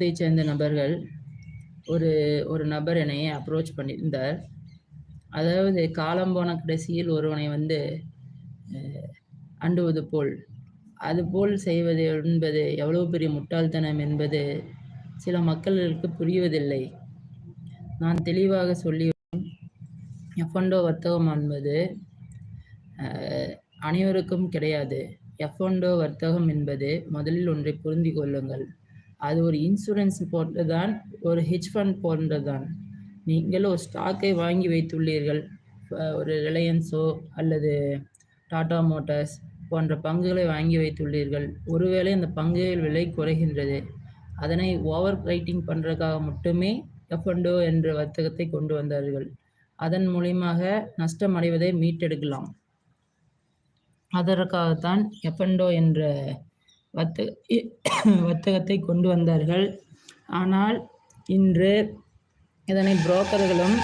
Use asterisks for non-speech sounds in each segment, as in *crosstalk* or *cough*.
இதை சேர்ந்த நபர்கள் ஒரு ஒரு நபர் என்னைய அப்ரோச் பண்ணியிருந்தார். அதாவது காலம் போன கடைசியில் ஒருவனை வந்து அண்டுவது போல். அதுபோல் செய்வது என்பது எவ்வளவு பெரிய முட்டாள்தனம் என்பது சில மக்களுக்கு புரிவதில்லை. நான் தெளிவாக சொல்லி எஃப்என்டோ வர்த்தகம் என்பது அனைவருக்கும் கிடையாது. எஃப்என்டோ வர்த்தகம் என்பது முதலில் ஒன்றை புரிந்து கொள்ளுங்கள். அது ஒரு இன்சூரன்ஸ் போன்றதான் ஒரு ஹெச் ஃபண்ட் போன்றது தான் நீங்கள் ஒரு ஸ்டாக்கை வாங்கி வைத்துள்ளீர்கள். ஒரு ரிலையன்ஸோ அல்லது டாடா மோட்டார்ஸ் போன்ற பங்குகளை வாங்கி வைத்துள்ளீர்கள். ஒருவேளை அந்த பங்குகள் விலை குறைகின்றது. அதனை ஓவர் ரைட்டிங் பண்ணுறதுக்காக மட்டுமே எஃப்என்டோ என்ற வர்த்தகத்தை கொண்டு வந்தார்கள். அதன் மூலியமாக நஷ்டம் அடைவதை மீட்டெடுக்கலாம். அதற்காகத்தான் எஃப்என்டோ என்ற வர்த்தக *coughs* வர்த்தகத்தை கொண்டு வந்தார்கள். ஆனால் இன்று இதனை புரோக்கர்களும்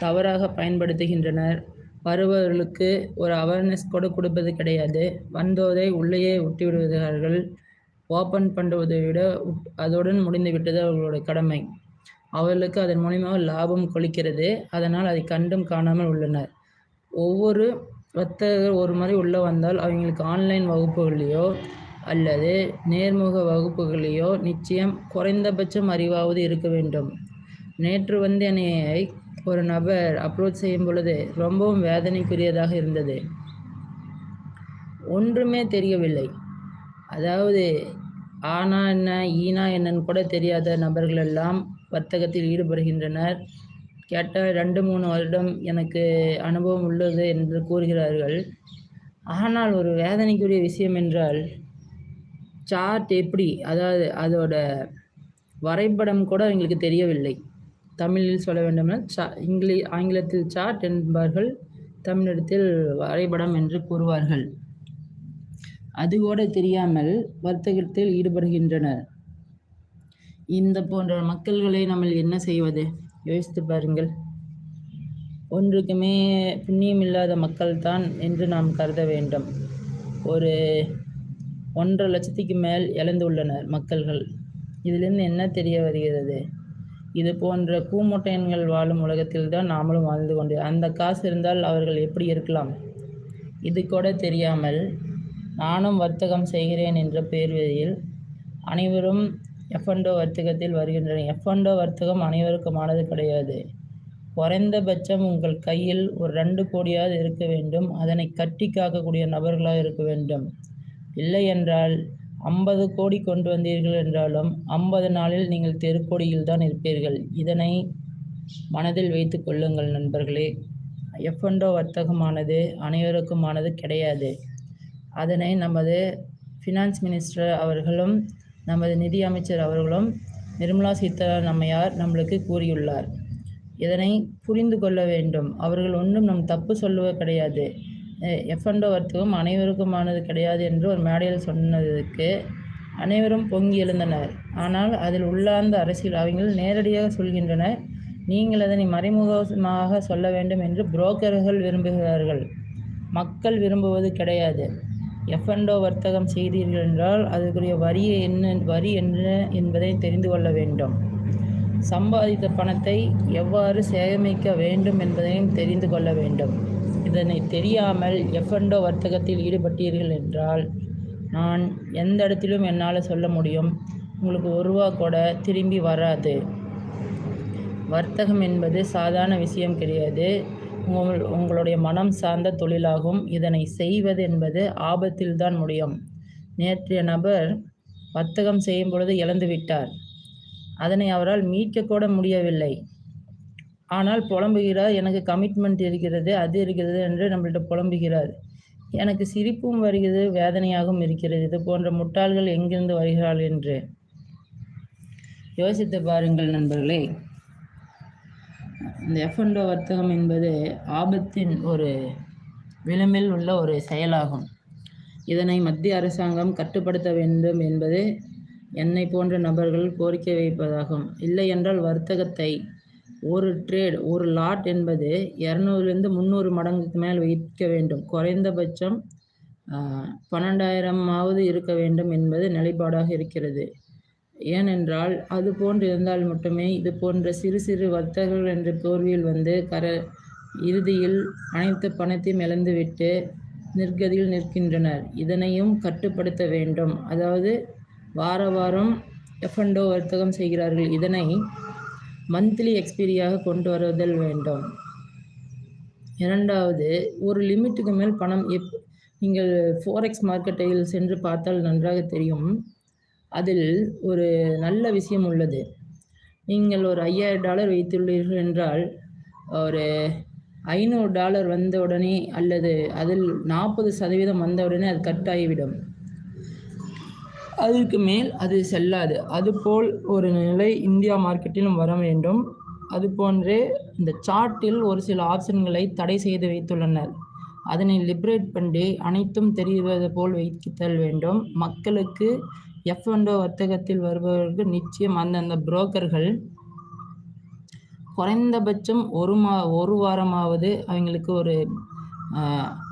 தவறாக பயன்படுத்துகின்றனர். வருபவர்களுக்கு ஒரு அவேர்னஸ் கூட கொடுப்பது கிடையாது. வந்தோதை உள்ளேயே விட்டு விடுகிறார்கள் ஓப்பன் பண்ணுவதை விட அதோடன் முடிந்து விட்டது அவர்களுடைய கடமை. அவர்களுக்கு அதன் மூலியமாக லாபம் கொளிக்கிறது. அதனால் அதை கண்டும் காணாமல் உள்ளனர். ஒவ்வொரு வர்த்தகர் ஒரு முறை உள்ளே வந்தால் அவங்களுக்கு ஆன்லைன் வகுப்புகளையோ அல்லது நேர்முக வகுப்புகளையோ நிச்சயம் குறைந்தபட்சம் அறிவாவது இருக்க வேண்டும். நேற்று வந்து என்னை ஒரு நபர் அப்ரோச் செய்யும் பொழுது ரொம்பவும் வேதனைக்குரியதாக இருந்தது. ஒன்றுமே தெரியவில்லை. அதாவது ஆனா என்ன ஈனா என்னன்னு கூட தெரியாத நபர்கள் எல்லாம் வர்த்தகத்தில் ஈடுபடுகின்றனர். கேட்டால் ரெண்டு மூணு வருடம் எனக்கு அனுபவம் உள்ளது என்று கூறுகிறார்கள். ஆனால் ஒரு வேதனைக்குரிய விஷயம் என்றால் சார்ட் எப்படி? அதாவது அதோட வரைபடம் கூட எங்களுக்கு தெரியவில்லை. தமிழில் சொல்ல வேண்டுமென்றால் சா இங்கிலீ ஆங்கிலத்தில் சார்ட் என்பார்கள் தமிழிடத்தில் வரைபடம் என்று கூறுவார்கள். அது கூட தெரியாமல் வர்த்தகத்தில் ஈடுபடுகின்றனர். இந்த போன்ற மக்கள்களை நம்ம என்ன செய்வது? யோசித்து பாருங்கள். ஒன்றுக்குமே புண்ணியம் இல்லாத மக்கள்தான் என்று நாம் கருத வேண்டும். ஒரு ஒன்றரை லட்சத்துக்கு மேல் இழந்துள்ளனர் மக்கள்கள். இதிலிருந்து என்ன தெரிய வருகிறது? இது போன்ற கூமுட்டையன்கள் வாழும் உலகத்தில் தான் நாமளும் வாழ்ந்து கொண்டு அந்த காசு இருந்தால் அவர்கள் எப்படி இருக்கலாம்? இது கூட தெரியாமல் நானும் வர்த்தகம் செய்கிறேன் என்ற பேர்வதியில் அனைவரும் எஃப்என்டோ வர்த்தகத்தில் வருகின்றனர். எஃப்என்டோ வர்த்தகம் அனைவருக்குமானது கிடையாது. குறைந்தபட்சம் உங்கள் கையில் ஒரு ரெண்டு கோடியாவது இருக்க வேண்டும். அதனை கட்டி காக்கக்கூடிய நபர்களாக இருக்க வேண்டும். இல்லை என்றால் ஐம்பது கோடி கொண்டு வந்தீர்கள் என்றாலும் ஐம்பது நாளில் நீங்கள் தெருக்கோடியில் தான் இருப்பீர்கள். இதனை மனதில் வைத்து கொள்ளுங்கள் நண்பர்களே. எஃப்என்டோ வர்த்தகமானது அனைவருக்குமானது கிடையாது. அதனை நமது ஃபினான்ஸ் மினிஸ்டர் அவர்களும் நமது நிதி அமைச்சர் அவர்களும் நிர்மலா சீதாராமன் அம்மையார் நம்மளுக்கு கூறியுள்ளார். இதனை புரிந்து கொள்ள வேண்டும். அவர்கள் ஒன்றும் நம் தப்பு சொல்லுவது கிடையாது. எஃப்என்டோ வர்த்தகம் அனைவருக்குமானது கிடையாது என்று ஒரு மேடையில் சொன்னதுக்கு அனைவரும் பொங்கி எழுந்தனர். ஆனால் அதில் உள்ளார்ந்த அரசியல் அவங்க நேரடியாக சொல்கின்றனர் நீங்கள் அதனை மறைமுகமாக சொல்ல வேண்டும் என்று புரோக்கர்கள் விரும்புகிறார்கள். மக்கள் விரும்புவது கிடையாது. எஃப்என்டோ வர்த்தகம் செய்தீர்கள் என்றால் அதற்குரிய வரியை என்ன வரி என்ன என்பதை தெரிந்து கொள்ள வேண்டும். சம்பாதித்த பணத்தை எவ்வாறு சேமிக்க வேண்டும் என்பதையும் தெரிந்து கொள்ள வேண்டும். இதனை தெரியாமல் எஃப்எண்டோ வர்த்தகத்தில் ஈடுபட்டீர்கள் என்றால் நான் எந்த இடத்திலும் என்னால் சொல்ல முடியும். உங்களுக்கு ஒரு ரூபா கூட திரும்பி வராது. வர்த்தகம் என்பது சாதாரண விஷயம் கிடையாது. உங்கள் உங்களுடைய மனம் சார்ந்த தொழிலாகும். இதனை செய்வது என்பது ஆபத்தில் தான் முடியும். நேற்றைய நபர் வர்த்தகம் செய்யும் பொழுது இழந்து விட்டார். அதனை அவரால் மீட்கக்கூட முடியவில்லை. ஆனால் புலம்புகிறார் எனக்கு கமிட்மெண்ட் இருக்கிறது அது இருக்கிறது என்று நம்மள்கிட்ட புலம்புகிறார். எனக்கு சிரிப்பும் வருகிறது வேதனையாகவும் இருக்கிறது. இது போன்ற முட்டாள்கள் எங்கிருந்து வருகிறாள் என்று யோசித்து பாருங்கள் நண்பர்களே. இந்த எஃப்என்டோ வர்த்தகம் என்பது ஆபத்தின் ஒரு விளிம்பில் உள்ள ஒரு செயலாகும். இதனை மத்திய அரசாங்கம் கட்டுப்படுத்த வேண்டும் என்பது என்னை போன்ற நபர்கள் கோரிக்கை வைப்பதாகும். இல்லை என்றால் வர்த்தகத்தை ஒரு ட்ரேட் ஒரு லாட் என்பது இரநூறுலேருந்து முந்நூறு மடங்குக்கு மேல் வைக்க வேண்டும். குறைந்தபட்சம் பன்னெண்டாயிரமாவது இருக்க வேண்டும் என்பது நிலைப்பாடாக இருக்கிறது. ஏனென்றால் அது போன்று இருந்தால் மட்டுமே இது போன்ற சிறு சிறு வர்த்தகர்கள் என்ற போர்வையில் வந்து கர இறுதியில் அனைத்து பணத்தையும் இழந்துவிட்டு நிர்கதியில் நிற்கின்றனர். இதனையும் கட்டுப்படுத்த வேண்டும். அதாவது வார வாரம் எஃப்என்டோ வர்த்தகம் செய்கிறார்கள். இதனை மந்த்லி எக்ஸ்பீரியாக கொண்டு வருதல் வேண்டும். இரண்டாவது ஒரு லிமிட்டுக்கு மேல் பணம் எப் நீங்கள் ஃபோரெக்ஸ் மார்க்கெட்டில் சென்று பார்த்தால் நன்றாக தெரியும். அதில் ஒரு நல்ல விஷயம் உள்ளது. நீங்கள் ஒரு ஐயாயிரம் டாலர் வைத்துள்ளீர்கள் என்றால் ஒரு ஐநூறு டாலர் வந்த உடனே அல்லது அதில் நாற்பது சதவீதம் வந்த உடனே அது கட் ஆகிவிடும் அதற்கு மேல் அது செல்லாது. அதுபோல் ஒரு நிலை இந்தியா மார்க்கெட்டிலும் வர வேண்டும். அதுபோன்றே இந்த சார்ட்டில் ஒரு சில ஆப்ஷன்களை தடை செய்து வைத்துள்ளனர். அதனை லிபரேட் பண்ணி அனைத்தும் தெரிவது போல் வைத்தல் வேண்டும். மக்களுக்கு எஃப் அண்டோ வர்த்தகத்தில் வருபவர்களுக்கு நிச்சயம் அந்தந்த புரோக்கர்கள் குறைந்தபட்சம் ஒரு மா ஒரு வாரமாவது அவங்களுக்கு ஒரு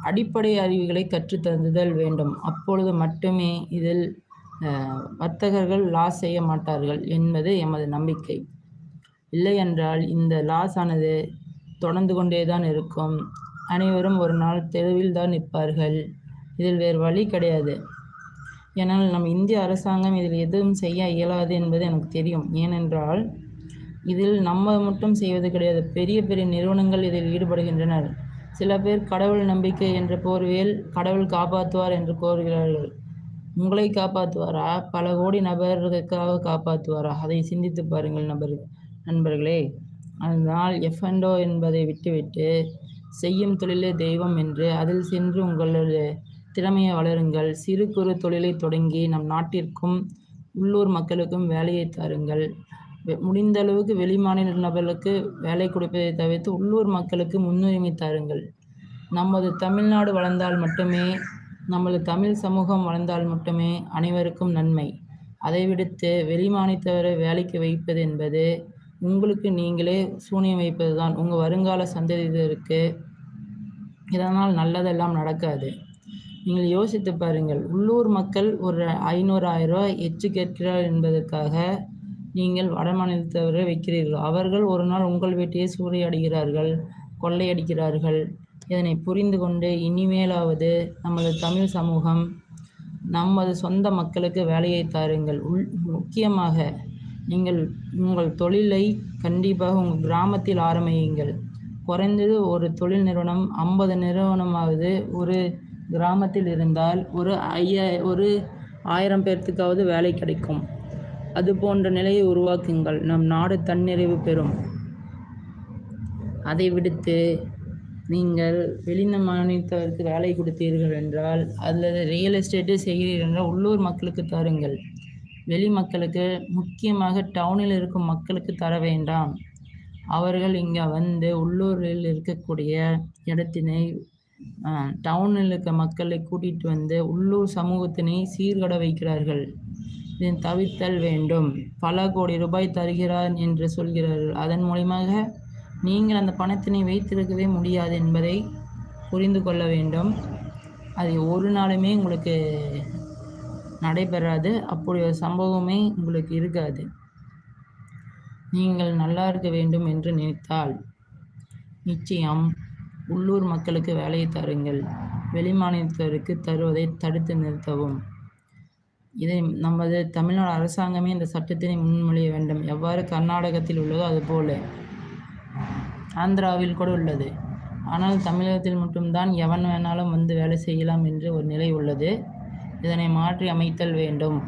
அடிப்படை அறிவுகளை கற்றுத்தந்துதல் வேண்டும். அப்பொழுது மட்டுமே இதில் வர்த்தகர்கள் லாஸ் செய்ய மாட்டார்கள் என்பது எமது நம்பிக்கை. இல்லை என்றால் இந்த லாஸ் ஆனது தொடர்ந்து கொண்டே தான் இருக்கும். அனைவரும் ஒரு நாள் தெருவில் தான் நிற்பார்கள். இதில் வேறு வழி கிடையாது. ஏனால் நம் இந்திய அரசாங்கம் இதில் எதுவும் செய்ய இயலாது என்பது எனக்கு தெரியும். ஏனென்றால் இதில் நம்ம மட்டும் செய்வது கிடையாது. பெரிய பெரிய நிறுவனங்கள் இதில் ஈடுபடுகின்றனர். சில பேர் கடவுள் நம்பிக்கை என்ற போர்வையில் கடவுள் காப்பாற்றுவார் என்று கோருகிறார்கள். உங்களை காப்பாற்றுவாரா பல கோடி நபர்களுக்காக காப்பாற்றுவாரா அதை சிந்தித்து பாருங்கள் நபர் நண்பர்களே. அதனால் எஃப்என்டோ என்பதை விட்டுவிட்டு செய்யும் தொழிலே தெய்வம் என்று அதில் சென்று உங்களுடைய திறமையை வளருங்கள். சிறு குறு தொழிலை தொடங்கி நம் நாட்டிற்கும் உள்ளூர் மக்களுக்கும் வேலையை தாருங்கள். முடிந்த அளவுக்கு வெளிமாநில நபர்களுக்கு வேலை கொடுப்பதை தவிர்த்து உள்ளூர் மக்களுக்கு முன்னுரிமை தாருங்கள். நமது தமிழ்நாடு வளர்ந்தால் மட்டுமே நமது தமிழ் சமூகம் வளர்ந்தால் மட்டுமே அனைவருக்கும் நன்மை. அதை விடுத்து வெளிமாநிலத்தவரை வேலைக்கு வைப்பது என்பது உங்களுக்கு நீங்களே சூனியம் வைப்பது தான் உங்கள் வருங்கால சந்ததியினருக்கு இதனால் நல்லதெல்லாம் நடக்காது. நீங்கள் யோசித்து பாருங்கள். உள்ளூர் மக்கள் ஒரு ஐநூறு ஆயிரம் ரூபாய் எச்சு கேட்கிறார் என்பதற்காக நீங்கள் வட மாநிலத்தவரை வைக்கிறீர்கள். அவர்கள் ஒரு நாள் உங்கள் வீட்டையே சூறையாடுகிறார்கள் கொள்ளையடிக்கிறார்கள். இதனை புரிந்து கொண்டு இனிமேலாவது நமது தமிழ் சமூகம் நமது சொந்த மக்களுக்கு வேலையை தாருங்கள். உள் முக்கியமாக நீங்கள் உங்கள் தொழிலை கண்டிப்பாக உங்கள் கிராமத்தில் ஆரம்பியுங்கள். குறைந்தது ஒரு தொழில் நிறுவனம் ஐம்பது நிறுவனமாவது ஒரு கிராமத்தில் இருந்தால் ஒரு ஐயா ஒரு ஆயிரம் பேர்த்துக்காவது வேலை கிடைக்கும். அது போன்ற நிலையை உருவாக்குங்கள். நம் நாடு தன்னிறைவு பெறும். அதை விடுத்து நீங்கள் வெளிந்த மாநிலத்தவருக்கு வேலை கொடுத்தீர்கள் என்றால் அல்லது ரியல் எஸ்டேட்டு செய்கிறீர்கள் என்றால் உள்ளூர் மக்களுக்கு தருங்கள். வெளி மக்களுக்கு முக்கியமாக டவுனில் இருக்கும் மக்களுக்கு தர வேண்டாம். அவர்கள் இங்கே வந்து உள்ளூரில் இருக்கக்கூடிய இடத்தினை டவுனில் இருக்க மக்களை கூட்டிகிட்டு வந்து உள்ளூர் சமூகத்தினை சீர்கட வைக்கிறார்கள். இதை தவிர்த்தல் வேண்டும். பல கோடி ரூபாய் தருகிறார் என்று சொல்கிறார்கள். அதன் மூலியமாக நீங்கள் அந்த பணத்தினை வைத்திருக்கவே முடியாது என்பதை புரிந்து கொள்ள வேண்டும். அது ஒரு நாளுமே உங்களுக்கு நடைபெறாது. அப்படி ஒரு சம்பவமே உங்களுக்கு இருக்காது. நீங்கள் நல்லா இருக்க வேண்டும் என்று நினைத்தால் நிச்சயம் உள்ளூர் மக்களுக்கு வேலையை தாருங்கள். வெளிமாநிலத்தருக்கு தருவதை தடுத்து நிறுத்தவும். இதை நமது தமிழ்நாடு அரசாங்கமே இந்த சட்டத்தினை முன்மொழிய வேண்டும். எவ்வாறு கர்நாடகத்தில் உள்ளதோ அதுபோல ஆந்திராவில் கூட உள்ளது. ஆனால் தமிழகத்தில் மட்டும்தான் எவன் வேணாலும் வந்து வேலை செய்யலாம் என்று ஒரு நிலை உள்ளது. இதனை மாற்றி அமைத்தல் வேண்டும்.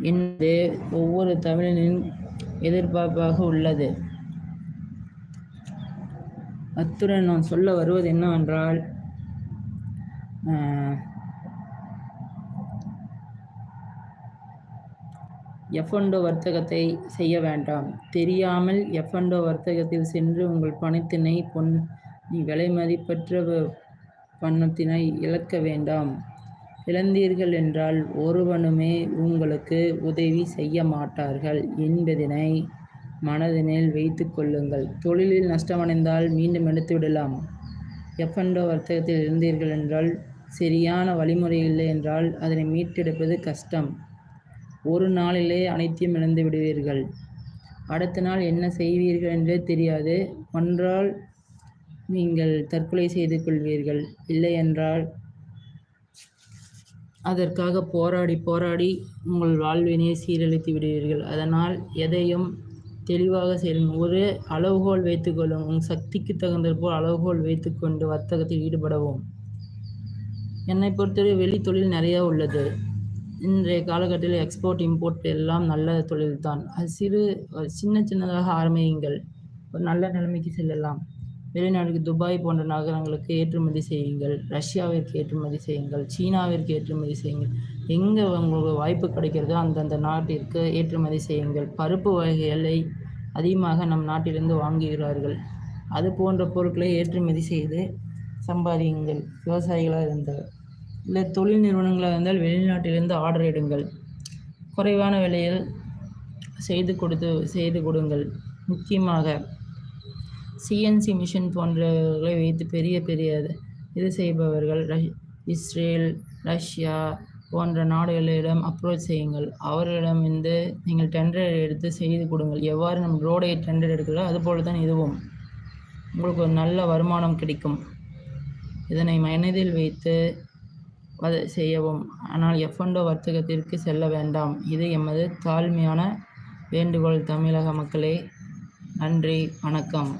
என்பது ஒவ்வொரு தமிழனின் எதிர்பார்ப்பாக உள்ளது. அத்துடன் நான் சொல்ல வருவது என்னவென்றால் எஃப்என்டோ வர்த்தகத்தை செய்ய வேண்டாம். தெரியாமல் எஃப்என்டோ வர்த்தகத்தில் சென்று உங்கள் பணத்தினை பொன் நீ விலை மதிப்பற்ற பணத்தினை இழக்க வேண்டாம். இழந்தீர்கள் என்றால் ஒருவனுமே உங்களுக்கு உதவி செய்ய மாட்டார்கள் என்பதனை மனதினில் வைத்து கொள்ளுங்கள். தொழிலில் நஷ்டமடைந்தால் மீண்டும் எடுத்து விடலாம். எஃப்என்டோ வர்த்தகத்தில் இருந்தீர்கள் என்றால் சரியான வழிமுறை இல்லை என்றால் அதனை மீட்டெடுப்பது கஷ்டம். ஒரு நாளிலே அனைத்தையும் இழந்து விடுவீர்கள். அடுத்த நாள் என்ன செய்வீர்கள் என்றே தெரியாது. ஒன்றால் நீங்கள் தற்கொலை செய்து கொள்வீர்கள். இல்லையென்றால் அதற்காக போராடி போராடி உங்கள் வாழ்வினை சீரழித்து விடுவீர்கள். அதனால் எதையும் தெளிவாக செய்யும் ஒரு அளவுகோல் வைத்துக்கொள்ளும் உங்கள் சக்திக்கு தகுந்த போல் அளவுகோல் வைத்துக்கொண்டு வர்த்தகத்தில் ஈடுபடவும். என்னை பொறுத்தவரை வெளி தொழில் நிறையா உள்ளது. இன்றைய காலகட்டத்தில் எக்ஸ்போர்ட் இம்போர்ட் எல்லாம் நல்ல தொழில் தான் அது சிறு சின்ன சின்னதாக ஆரம்பியுங்கள். ஒரு நல்ல நிலைமைக்கு செல்லலாம். வெளிநாடுக்கு துபாய் போன்ற நகரங்களுக்கு ஏற்றுமதி செய்யுங்கள். ரஷ்யாவிற்கு ஏற்றுமதி செய்யுங்கள். சீனாவிற்கு ஏற்றுமதி செய்யுங்கள். எங்கே உங்களுக்கு வாய்ப்பு கிடைக்கிறதோ அந்தந்த நாட்டிற்கு ஏற்றுமதி செய்யுங்கள். பருப்பு வகைகளை அதிகமாக நம் நாட்டிலிருந்து வாங்குகிறார்கள். அது போன்ற பொருட்களை ஏற்றுமதி செய்து சம்பாதியுங்கள். விவசாயிகளாக இருந்தால் இல்லை தொழில் நிறுவனங்களாக இருந்தால் வெளிநாட்டிலிருந்து ஆர்டர் எடுங்கள். குறைவான விலையில் செய்து கொடுத்து செய்து கொடுங்கள். முக்கியமாக சிஎன்சி மிஷின் போன்றவர்களை வைத்து பெரிய பெரிய இது செய்பவர்கள் ரஷ் இஸ்ரேல் ரஷ்யா போன்ற நாடுகளிடம் அப்ரோச் செய்யுங்கள். அவர்களிடம் வந்து நீங்கள் டெண்டர் எடுத்து செய்து கொடுங்கள். எவ்வாறு நம் ரோடை டெண்டர் எடுக்கிறோம் அதுபோல் தான் இதுவும். உங்களுக்கு ஒரு நல்ல வருமானம் கிடைக்கும். இதனை மனதில் வைத்து செய்யவும். ஆனால் எஃப்எண்டோ வர்த்தகத்திற்கு செல்ல வேண்டாம். இது எமது தாழ்மையான வேண்டுகோள் தமிழக மக்களே. நன்றி. வணக்கம்.